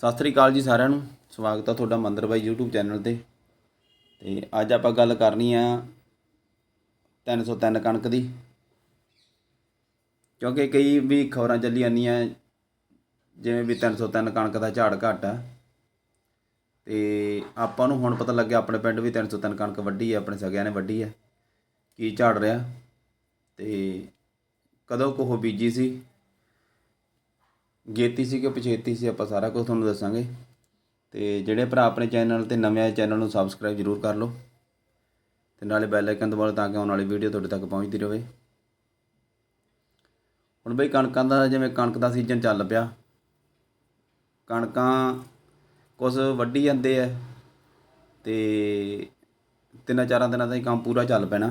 ਸਤਿ ਸ੍ਰੀ ਅਕਾਲ ਜੀ ਸਾਰਿਆਂ ਨੂੰ। ਸਵਾਗਤ ਆ ਤੁਹਾਡਾ ਮੰਦਰ ਬਾਈ YouTube ਚੈਨਲ ਤੇ। ਤੇ ਅੱਜ ਆਪਾਂ ਗੱਲ ਕਰਨੀ ਆ 303 ਕਣਕ ਦੀ। ਕਿਉਂਕਿ ਕਈ ਵੀ ਖਬਰਾਂ ਚੱਲੀ ਜਾਂਦੀਆਂ, ਜਿਵੇਂ ਵੀ 303 ਕਣਕ ਦਾ ਝਾੜ ਘੱਟ ਆ। ਤੇ ਆਪਾਂ ਨੂੰ ਹੁਣ ਪਤਾ ਲੱਗਿਆ ਆਪਣੇ ਪਿੰਡ ਵੀ 303 ਕਣਕ ਵੱਢੀ ਹੈ ਆਪਣੇ ਸਗਿਆਂ ਨੇ ਵੱਢੀ ਹੈ ਕੀ ਝਾੜ ਰਿਹਾ? ਤੇ ਕਦੋਂ ਕੁ ਬੀਜੀ ਸੀ? ਗੇਤੀ ਸੀ ਕਿ ਪਛੇਤੀ ਸੀ, ਆਪਾਂ ਸਾਰਾ ਕੁਝ ਤੁਹਾਨੂੰ ਦੱਸਾਂਗੇ। ਤੇ ਜਿਹੜੇ ਭਰਾ ਆਪਣੇ ਚੈਨਲ ਤੇ ਨਵੇਂ ਆਏ, ਚੈਨਲ ਨੂੰ ਸਬਸਕ੍ਰਾਈਬ ਜ਼ਰੂਰ ਕਰ ਲਓ। ਤੇ ਨਾਲੇ ਬੈਲ ਆਈਕਨ ਦਬਾਓ ਤਾਂ ਕਿ ਆਉਣ ਵਾਲੀ ਵੀਡੀਓ ਤੁਹਾਡੇ ਤੱਕ ਪਹੁੰਚਦੀ ਰਹੇ। ਹੁਣ ਬਈ ਕਣਕਾਂ ਦਾ ਜਿਵੇਂ ਕਣਕ ਦਾ ਸੀਜ਼ਨ ਚੱਲ ਪਿਆ, ਕਣਕਾਂ ਕੁਝ ਵੱਢੀ ਜਾਂਦੇ ਆ ਤੇ ਤਿੰਨਾਂ ਚਾਰਾਂ ਦਿਨਾਂ ਦਾ ਹੀ ਕੰਮ ਪੂਰਾ ਚੱਲ ਪੈਣਾ।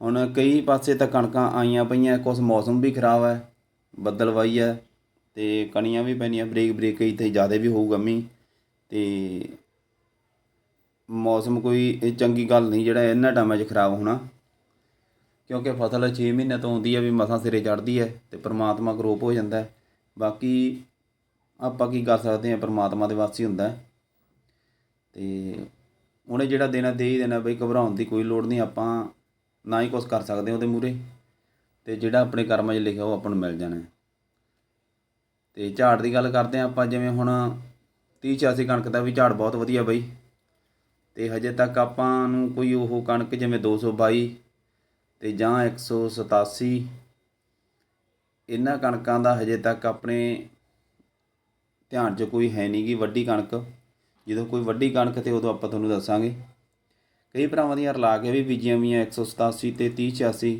ਹੁਣ ਕਈ ਪਾਸੇ ਤਾਂ ਕਣਕਾਂ ਆਈਆਂ ਪਈਆਂ ਕੁਝ ਮੌਸਮ ਵੀ ਖਰਾਬ ਹੈ ਬੱਦਲਵਾਈ ਹੈ ਅਤੇ ਕਣੀਆਂ ਵੀ ਪੈਣੀਆਂ ਬਰੀਕ ਬਰੀਕ ਕਈ ਤੇ ਜ਼ਿਆਦਾ ਵੀ ਹੋਊਗਾ ਮੀਂਹ ਅਤੇ ਮੌਸਮ ਕੋਈ ਇਹ ਚੰਗੀ ਗੱਲ ਨਹੀਂ ਜਿਹੜਾ ਇਹਨਾਂ ਟਾਈਮਾਂ 'ਚ ਖਰਾਬ ਹੋਣਾ। ਕਿਉਂਕਿ ਫਸਲ 6 ਮਹੀਨੇ ਤੋਂ ਆਉਂਦੀ ਹੈ ਵੀ ਮਸਾਂ ਸਿਰੇ ਚੜ੍ਹਦੀ ਹੈ ਤੇ ਪ੍ਰਮਾਤਮਾ ਕਰੋਪ ਹੋ ਜਾਂਦਾ ਬਾਕੀ ਆਪਾਂ ਕੀ ਕਰ ਸਕਦੇ ਹਾਂ, ਪ੍ਰਮਾਤਮਾ ਦੇ ਵਾਸੀ ਹੁੰਦਾ ਹੈ। ਤੇ ਉਹਨੇ ਜਿਹੜਾ ਦੇਣਾ ਦੇ ਹੀ ਦੇਣਾ ਬਈ, ਘਬਰਾਉਣ ਦੀ ਕੋਈ ਲੋੜ ਨਹੀਂ, ਆਪਾਂ ਨਾ ਹੀ ਕੁਝ ਕਰ ਸਕਦੇ ਉਹਦੇ ਮੂਰੇ ਤੇ ਜਿਹੜਾ ਆਪਣੇ ਕਰਮਾਂ 'ਚ ਲਿਖਿਆ ਉਹ ਆਪਾਂ ਨੂੰ ਮਿਲ ਜਾਣਾ ਅਤੇ ਝਾੜ ਦੀ ਗੱਲ ਕਰਦੇ ਹਾਂ ਆਪਾਂ, ਜਿਵੇਂ ਹੁਣ 30 86 ਕਣਕ ਦਾ ਵੀ ਝਾੜ ਬਹੁਤ ਵਧੀਆ ਬਈ। ਅਤੇ ਹਜੇ ਤੱਕ ਆਪਾਂ ਨੂੰ ਕੋਈ ਉਹ ਕਣਕ ਜਿਵੇਂ ਦੋ ਸੌ ਬਾਈ ਅਤੇ ਜਾਂ 187 ਇਹਨਾਂ ਕਣਕਾਂ ਦਾ ਹਜੇ ਤੱਕ ਆਪਣੇ ਧਿਆਨ 'ਚ ਕੋਈ ਹੈ ਨਹੀਂ ਗੀ ਵੱਡੀ ਕਣਕ। ਜਦੋਂ ਕੋਈ ਵੱਡੀ ਕਣਕ ਤੇ ਉਦੋਂ ਆਪਾਂ ਤੁਹਾਨੂੰ ਦੱਸਾਂਗੇ। ਕਈ ਭਰਾਵਾਂ ਦੀਆਂ ਰਲਾ ਕੇ ਵੀ ਬੀਜੀਆਂ ਵੀਆਂ 187 ਤੇ 30 86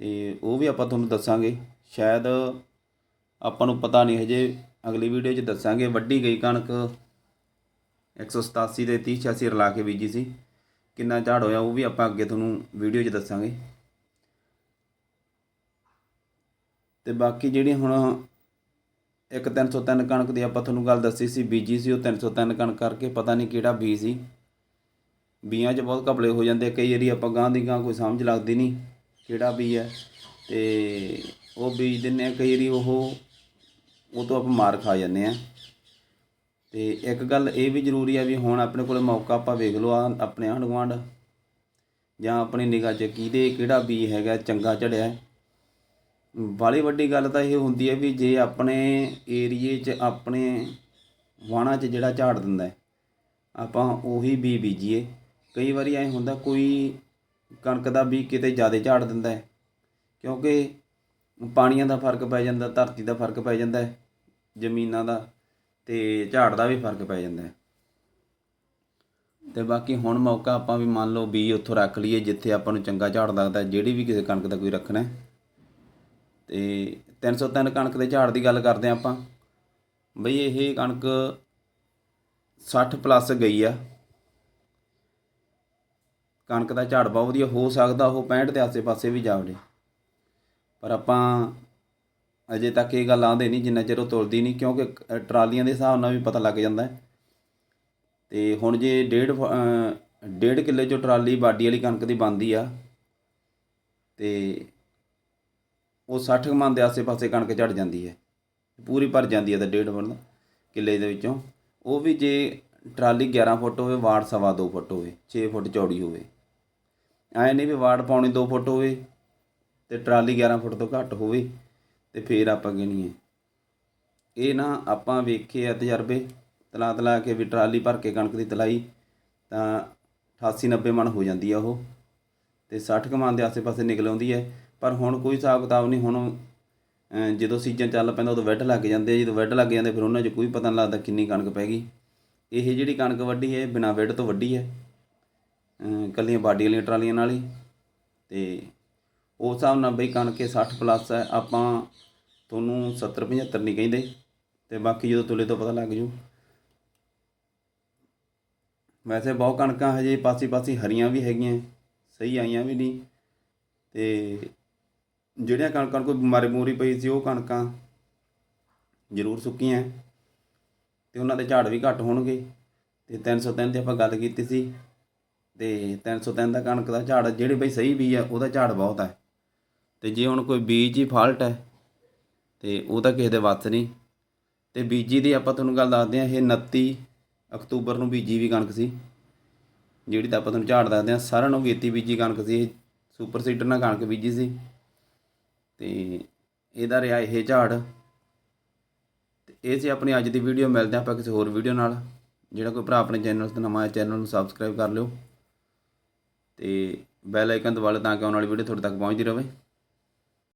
ਤੇ ਉਹ ਵੀ ਆਪਾਂ ਤੁਹਾਨੂੰ ਦੱਸਾਂਗੇ। ਸ਼ਾਇਦ ਆਪਾਂ ਨੂੰ ਪਤਾ ਨਹੀਂ ਹਜੇ। ਅਗਲੀ ਵੀਡੀਓ 'ਚ ਦੱਸਾਂਗੇ। ਵੱਢੀ ਗਈ ਕਣਕ। 187 ਤੇ 30 86 ਰਲਾ ਕੇ ਬੀਜੀ ਸੀ। ਕਿੰਨਾ ਝਾੜ ਹੋਇਆ ਉਹ ਵੀ ਆਪਾਂ ਅੱਗੇ ਤੁਹਾਨੂੰ ਵੀਡੀਓ 'ਚ ਦੱਸਾਂਗੇ। ਤੇ ਬਾਕੀ ਜਿਹੜੀ ਹੁਣ ਇੱਕ 303 ਕਣਕ ਦੀ ਆਪਾਂ ਤੁਹਾਨੂੰ ਗੱਲ ਦੱਸੀ ਸੀ, ਬੀਜੀ ਸੀ, ਉਹ 303 ਕਣਕ ਕਰਕੇ ਪਤਾ ਨਹੀਂ ਕਿਹੜਾ ਬੀਜ ਸੀ। ਬੀਆਂ 'ਚ ਬਹੁਤ ਘਪਲੇ ਹੋ ਜਾਂਦੇ ਕਈ ਵਾਰੀ ਆਪਾਂ ਗਾਂ ਦੀ ਗਾਂ ਕੋਈ ਸਮਝ ਲੱਗਦੀ ਨਹੀਂ ਕਿਹੜਾ ਬੀ ਹੈ। ਤੇ ਉਹ ਬੀਜ ਦਿੰਨੇ ਆ ਕਈ ਵਾਰੀ ਉਹ ਉਹ ਤੋਂ ਆਪਾਂ ਮਾਰ ਖਾ ਜਾਂਦੇ ਆ ਤੇ ਇੱਕ ਗੱਲ ਇਹ ਵੀ ਜ਼ਰੂਰੀ ਹੈ ਵੀ ਹੁਣ ਆਪਣੇ ਕੋਲ ਮੌਕਾ ਆਪਾਂ ਵੇਖ ਲਓ ਆ ਆਪਣੇ ਆਂਢ ਗੁਆਂਢ। ਜਾਂ ਆਪਣੀ ਨਿਗਾਹ 'ਚ ਕਿਹਦੇ ਕਿਹੜਾ ਬੀ ਹੈਗਾ, ਚੰਗਾ ਝੜਿਆ ਹੈ। ਬਾਲੀ ਵੱਡੀ ਗੱਲ ਤਾਂ ਇਹ ਹੁੰਦੀ ਹੈ ਵੀ ਜੇ ਆਪਣੇ ਏਰੀਏ 'ਚ ਆਪਣੇ ਵਾਣਾ 'ਚ ਜਿਹੜਾ ਝਾੜ ਦਿੰਦਾ ਆਪਾਂ ਉਹੀ ਬੀ ਬੀਜੀਏ। ਕਈ ਵਾਰੀ ਐ ਹੁੰਦਾ ਕੋਈ ਕਣਕ ਦਾ ਬੀ ਕਿਤੇ ਜ਼ਿਆਦਾ ਝਾੜ ਦਿੰਦਾ ਹੈ, ਕਿਉਂਕਿ ਪਾਣੀਆਂ ਦਾ ਫ਼ਰਕ ਪੈ ਜਾਂਦਾ, ਧਰਤੀ ਦਾ ਫ਼ਰਕ ਪੈ ਜਾਂਦਾ ਹੈ, ਜ਼ਮੀਨਾਂ ਦਾ ਤੇ ਝਾੜ ਦਾ ਵੀ ਫ਼ਰਕ ਪੈ ਜਾਂਦਾ ਹੈ। ਤੇ ਬਾਕੀ ਹੁਣ ਮੌਕਾ ਆਪਾਂ ਵੀ ਮੰਨ ਲਓ ਬੀ ਉੱਥੋਂ ਰੱਖ ਲਈਏ, ਜਿੱਥੇ ਆਪਾਂ ਨੂੰ ਚੰਗਾ ਝਾੜ ਲੱਗਦਾ, ਜਿਹੜੀ ਵੀ ਕਿਸੇ ਕਣਕ ਦਾ ਕੋਈ ਰੱਖਣਾ ਹੈ। ਤੇ 303 ਕਣਕ ਦੇ ਝਾੜ ਦੀ ਗੱਲ ਕਰਦੇ ਹਾਂ ਆਪਾਂ। ਬਈ ਇਹ ਕਣਕ 60 ਪਲੱਸ ਗਈ ਆ। ਕਣਕ ਦਾ ਝਾੜ ਬਹੁਤ ਵਧੀਆ ਹੋ ਸਕਦਾ, ਉਹ 65 ਦੇ ਆਸੇ-ਪਾਸੇ ਵੀ ਜਾਵੜੇ। ਪਰ ਆਪਾਂ ਅਜੇ ਤੱਕ ਇਹ ਗੱਲ ਆਂਦੇ ਨਹੀਂ, ਜਿੰਨਾ ਚਿਰ ਉਹ ਤੁਰਦੀ ਨਹੀਂ, ਕਿਉਂਕਿ ਟਰਾਲੀਆਂ ਦੇ ਹਿਸਾਬ ਨਾਲ ਵੀ ਪਤਾ ਲੱਗ ਜਾਂਦਾ ਹੈ। ਤੇ ਹੁਣ ਜੇ ਡੇਢ ਫ- ਡੇਢ ਕਿੱਲੇ ਚੋਂ ਟਰਾਲੀ ਬਾਡੀ ਵਾਲੀ ਕਣਕ ਦੀ ਬਣਦੀ ਆ, ਤੇ ਉਹ 60 ਮਣ ਦੇ ਆਸੇ-ਪਾਸੇ ਕਣਕ ਝੜ ਜਾਂਦੀ ਹੈ, ਪੂਰੀ ਭਰ ਜਾਂਦੀ ਹੈ ਤਾਂ ਡੇਢ ਮਣ ਕਿੱਲੇ ਦੇ ਵਿੱਚੋਂ। ਉਹ ਵੀ ਜੇ ਟਰਾਲੀ 11 ਫੁੱਟ ਹੋਵੇ, ਵਾੜ ਸਵਾ 2 ਫੁੱਟ ਹੋਵੇ 6 ਫੁੱਟ ਚੌੜੀ ਹੋਵੇ। ਐ ਨਹੀਂ ਵੀ ਵਾੜ ਪਾਉਣੀ 2 ਫੁੱਟ ਹੋਵੇ ਤੇ ਟਰਾਲੀ 11 ਫੁੱਟ ਤੋਂ ਘੱਟ ਹੋਵੇ ਤੇ ਫੇਰ ਆਪਾਂ ਗਿਣੀਏ। ਇਹ ਨਾ ਆਪਾਂ ਵੇਖੇ ਆ ਤਜਰਬੇ ਤਲਾ ਤਲਾ ਕੇ ਵੀ ਟਰਾਲੀ ਭਰ ਕੇ ਕਣਕ ਦੀ ਤਲਾਈ ਤਾਂ 88 90 ਮਣ ਹੋ ਜਾਂਦੀ ਆ ਉਹ ਤੇ 60 ਕਮਾਨ ਦੇ ਆਸੇ-ਪਾਸੇ ਨਿਕਲ ਆਉਂਦੀ ਹੈ। ਪਰ ਹੁਣ ਕੋਈ ਹਿਸਾਬ ਕਿਤਾਬ ਨਹੀਂ ਹੁਣ ਜਦੋਂ ਸੀਜ਼ਨ ਚੱਲ ਪੈਂਦਾ ਉਦੋਂ ਵੱਢ ਲੱਗ ਜਾਂਦੇ ਆ ਜਦੋਂ ਵੱਢ ਲੱਗ ਜਾਂਦੇ ਫਿਰ ਉਹਨਾਂ 'ਚ ਕੋਈ ਪਤਾ ਨਹੀਂ ਲੱਗਦਾ ਕਿੰਨੀ ਕਣਕ ਪੈ ਗਈ। ਇਹ ਜਿਹੜੀ ਕਣਕ ਵੱਢੀ ਹੈ ਬਿਨਾਂ ਵੱਢ ਤੋਂ ਵੱਢੀ ਹੈ। ਅਹ, ਇਕੱਲੀਆਂ ਬਾਡੀ ਵਾਲੀਆਂ ਟਰਾਲੀਆਂ ਨਾਲ ਹੀ ਤੇ ਉਸ ਹਿਸਾਬ ਨਾਲ ਬਈ ਕਣਕ ਇਹ 60 ਪਲੱਸ ਹੈ, ਆਪਾਂ ਤੁਹਾਨੂੰ 70 75 ਨਹੀਂ ਕਹਿੰਦੇ ਤੇ ਬਾਕੀ ਜਦੋਂ ਤੁਲੇ ਤੋਂ ਪਤਾ ਲੱਗ ਜੂ। ਵੈਸੇ ਬਹੁਤ ਕਣਕਾਂ ਹਜੇ ਪਾਸੀ ਪਾਸੀ ਹਰੀਆਂ ਵੀ ਹੈਗੀਆਂ, ਸਹੀ ਆਈਆਂ ਵੀ ਨਹੀਂ ਤੇ ਜਿਹੜੀਆਂ ਕਣਕਾਂ ਨੂੰ ਕੋਈ ਬਿਮਾਰੀ ਬਮੂਰੀ ਪਈ ਸੀ ਉਹ ਕਣਕਾਂ ਜ਼ਰੂਰ ਸੁੱਕੀਆਂ ਤੇ ਉਹਨਾਂ ਦੇ ਝਾੜ ਵੀ ਘੱਟ ਹੋਣਗੇ। ਤੇ 303 ਤੇ ਆਪਾਂ ਗੱਲ ਕੀਤੀ ਸੀ ਤੇ 303 ਦਾ ਕਣਕ ਦਾ ਝਾੜ, ਜਿਹੜੇ ਬਈ ਸਹੀ ਵੀ ਆ ਉਹਦਾ ਝਾੜ ਬਹੁਤ ਹੈ। ਅਤੇ ਜੇ ਹੁਣ ਕੋਈ ਬੀਜ ਹੀ ਫਾਲਟ ਹੈ ਅਤੇ ਉਹ ਤਾਂ ਕਿਸੇ ਦੇ ਵੱਸ ਨਹੀਂ। ਅਤੇ ਬੀਜੀ ਦੀ ਆਪਾਂ ਤੁਹਾਨੂੰ ਗੱਲ ਦੱਸਦੇ ਹਾਂ, ਇਹ 29 ਅਕਤੂਬਰ ਨੂੰ ਬੀਜੀ ਵੀ ਕਣਕ ਸੀ। ਜਿਹੜੀ ਤਾਂ ਆਪਾਂ ਤੁਹਾਨੂੰ ਝਾੜ ਦੱਸਦੇ ਹਾਂ, ਸਾਰਿਆਂ ਨੂੰ ਗੇਤੀ ਬੀਜੀ ਕਣਕ ਸੀ, ਇਹ ਸੁਪਰ ਸੀਡਰ ਨਾਲ ਕਣਕ ਬੀਜੀ ਸੀ। ਤੇ ਇਹਦਾ ਰਿਹਾ ਇਹ ਝਾੜ। ਤੇ ਇਹ ਸੀ ਆਪਣੀ ਅੱਜ ਦੀ ਵੀਡੀਓ, ਮਿਲਦੇ ਹਾਂ ਆਪਾਂ ਕਿਸੇ ਹੋਰ ਵੀਡੀਓ ਨਾਲ। ਜਿਹੜਾ ਕੋਈ ਭਰਾ ਆਪਣੇ ਚੈਨਲ ਤੇ ਨਵਾਂ ਹੈ ਚੈਨਲ ਨੂੰ ਸਬਸਕ੍ਰਾਈਬ ਕਰ ਲਿਓ। ਤੇ ਬੈਲ ਆਈਕਨ ਦਬਾ ਲਓ ਤਾਂ ਕਿ ਆਉਣ ਵਾਲੀ ਵੀਡੀਓ ਤੁਹਾਡੇ ਤੱਕ ਪਹੁੰਚਦੀ ਰਹੇ।